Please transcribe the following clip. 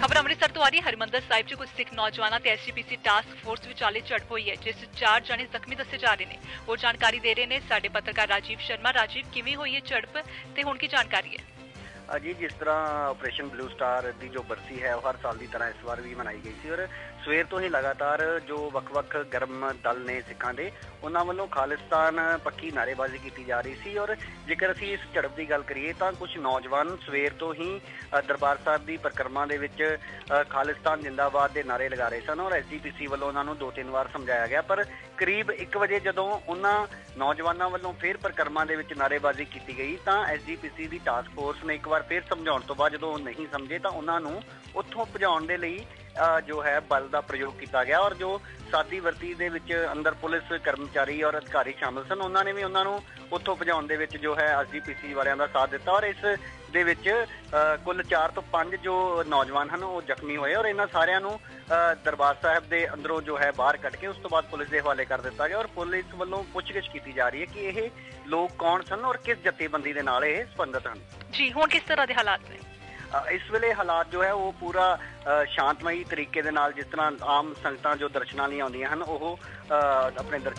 ਖਬਰ ਅੰਮ੍ਰਿਤਸਰ ਤੋਂ ਆ ਰਹੀ ਹਰਿਮੰਦਰ ਸਾਹਿਬ 'ਚ ਕੁਝ ਸਿੱਖ ਨੌਜਵਾਨਾਂ ਤੇ ਐਸਜੀਪੀਸੀ ਟਾਸਕ ਫੋਰਸ ਵਿਚਾਲੇ ਝੜਪ ਹੋਈ ਹੈ, ਜਿਸ 'ਚ ਚਾਰ ਜਣੇ ਜ਼ਖਮੀ ਦੱਸੇ ਜਾ ਰਹੇ ਨੇ। ਹੋਰ ਜਾਣਕਾਰੀ ਦੇ ਰਹੇ ਨੇ ਸਾਡੇ ਪੱਤਰਕਾਰ ਰਾਜੀਵ ਸ਼ਰਮਾ। ਰਾਜੀਵ, ਕਿਵੇਂ ਹੋਈ ਹੈ ਝੜਪ ਤੇ ਹੁਣ ਕੀ ਜਾਣਕਾਰੀ ਹੈ? ਜੀ, ਜਿਸ ਤਰ੍ਹਾਂ ਆਪਰੇਸ਼ਨ ਬਲੂ ਸਟਾਰ ਦੀ ਜੋ ਬਰਸੀ ਹੈ, ਉਹ ਹਰ ਸਾਲ ਦੀ ਤਰ੍ਹਾਂ ਇਸ ਵਾਰ ਵੀ ਮਨਾਈ ਗਈ ਸੀ ਔਰ ਸਵੇਰ ਤੋਂ ਹੀ ਲਗਾਤਾਰ ਜੋ ਵੱਖ-ਵੱਖ ਗਰਮ ਦਲ ਨੇ ਸਿੱਖਾਂ ਦੇ, ਉਹਨਾਂ ਵੱਲੋਂ ਖਾਲਿਸਤਾਨ ਪੱਕੀ ਨਾਰੇਬਾਜ਼ੀ ਕੀਤੀ ਜਾ ਰਹੀ ਸੀ ਔਰ ਜੇਕਰ ਅਸੀਂ ਇਸ ਝੜਪ ਦੀ ਗੱਲ ਕਰੀਏ ਤਾਂ ਕੁਝ ਨੌਜਵਾਨ ਸਵੇਰ ਤੋਂ ਹੀ ਦਰਬਾਰ ਸਾਹਿਬ ਦੀ ਪਰਿਕਰਮਾ ਦੇ ਵਿੱਚ ਖਾਲਿਸਤਾਨ ਜਿੰਦਾਬਾਦ ਦੇ ਨਾਰੇ ਲਗਾ ਰਹੇ ਸਨ ਔਰ ਐਸਜੀਪੀਸੀ ਵੱਲੋਂ ਉਹਨਾਂ ਨੂੰ ਦੋ ਤਿੰਨ ਵਾਰ ਸਮਝਾਇਆ ਗਿਆ, ਪਰ ਕਰੀਬ 1 ਵਜੇ ਜਦੋਂ ਉਹਨਾਂ ਨੌਜਵਾਨਾਂ ਵੱਲੋਂ ਫੇਰ ਪਰਿਕਰਮਾ ਦੇ ਵਿੱਚ ਨਾਰੇਬਾਜ਼ੀ ਕੀਤੀ ਗਈ ਤਾਂ ਐਸਜੀਪੀਸੀ ਦੀ ਟਾਸਕ ਫੋਰਸ ਨੇ ਇੱਕ ਵਾਰ ਫੇਰ ਸਮਝਾਉਣ ਤੋਂ ਬਾਅਦ ਜਦੋਂ ਉਹ ਨਹੀਂ ਸਮਝੇ ਤਾਂ ਉਹਨਾਂ ਨੂੰ ਉੱਥੋਂ ਭਜਾਉਣ ਦੇ ਲਈ ਜੋ ਹੈ ਬਲ ਦਾ ਪ੍ਰਯੋਗ ਕੀਤਾ ਗਿਆ ਔਰ ਜੋ ਸਾਦੀ ਵਰਤੀ ਦੇ ਵਿੱਚ ਅੰਦਰ ਪੁਲਿਸ ਕਰਮਚਾਰੀ ਔਰ ਅਧਿਕਾਰੀ ਸ਼ਾਮਲ ਸਨ ਉਹਨਾਂ ਨੇ ਵੀ ਉਹਨਾਂ ਨੂੰ ਉੱਥੋਂ ਭਜਾਉਣ ਦੇ ਵਿੱਚ ਜੋ ਹੈ ਐਸਜੀਪੀਸੀ ਵਾਲਿਆਂ ਦਾ ਸਾਥ ਦਿੱਤਾ ਔਰ ਇਸ ਦੇ ਵਿੱਚ ਕੁੱਲ 4 ਤੋਂ 5 ਜੋ ਨੌਜਵਾਨ ਹਨ ਉਹ ਜ਼ਖਮੀ ਹੋਏ ਔਰ ਇਹਨਾਂ ਸਾਰਿਆਂ ਨੂੰ ਅ, ਦਰਬਾਰ ਸਾਹਿਬ ਦੇ ਅੰਦਰੋਂ ਜੋ ਹੈ ਬਾਹਰ ਕੱਢ ਕੇ ਉਸ ਤੋਂ ਬਾਅਦ ਪੁਲਿਸ ਦੇ ਹਵਾਲੇ ਕਰ ਦਿੱਤਾ ਗਿਆ ਔਰ ਪੁਲਿਸ ਵੱਲੋਂ ਪੁੱਛਗਿੱਛ ਕੀਤੀ ਜਾ ਰਹੀ ਹੈ ਕਿ ਇਹ ਲੋਕ ਕੌਣ ਸਨ ਔਰ ਕਿਸ ਜਥੇਬੰਦੀ ਦੇ ਨਾਲ ਇਹ ਸੰਬੰਧਿਤ ਹਨ। ਜੀ ਹੁਣ ਕਿਸ ਤਰ੍ਹਾਂ ਦੇ ਹਾਲਾਤ ਨੇ? ਇਸ ਵੇਲੇ ਹਾਲਾਤ ਜੋ ਹੈ ਉਹ ਪੂਰਾ ਸ਼ਾਂਤਮਈ ਤਰੀਕੇ ਦੇ ਨਾਲ ਜਿਸ ਤਰ੍ਹਾਂ ਆਮ ਸੰਗਤਾਂ ਜੋ ਦਰਸ਼ਨਾਂ ਲਈ ਆਉਂਦੀਆਂ ਹਨ, ਉਹ ਆਪਣੇ ਦਰ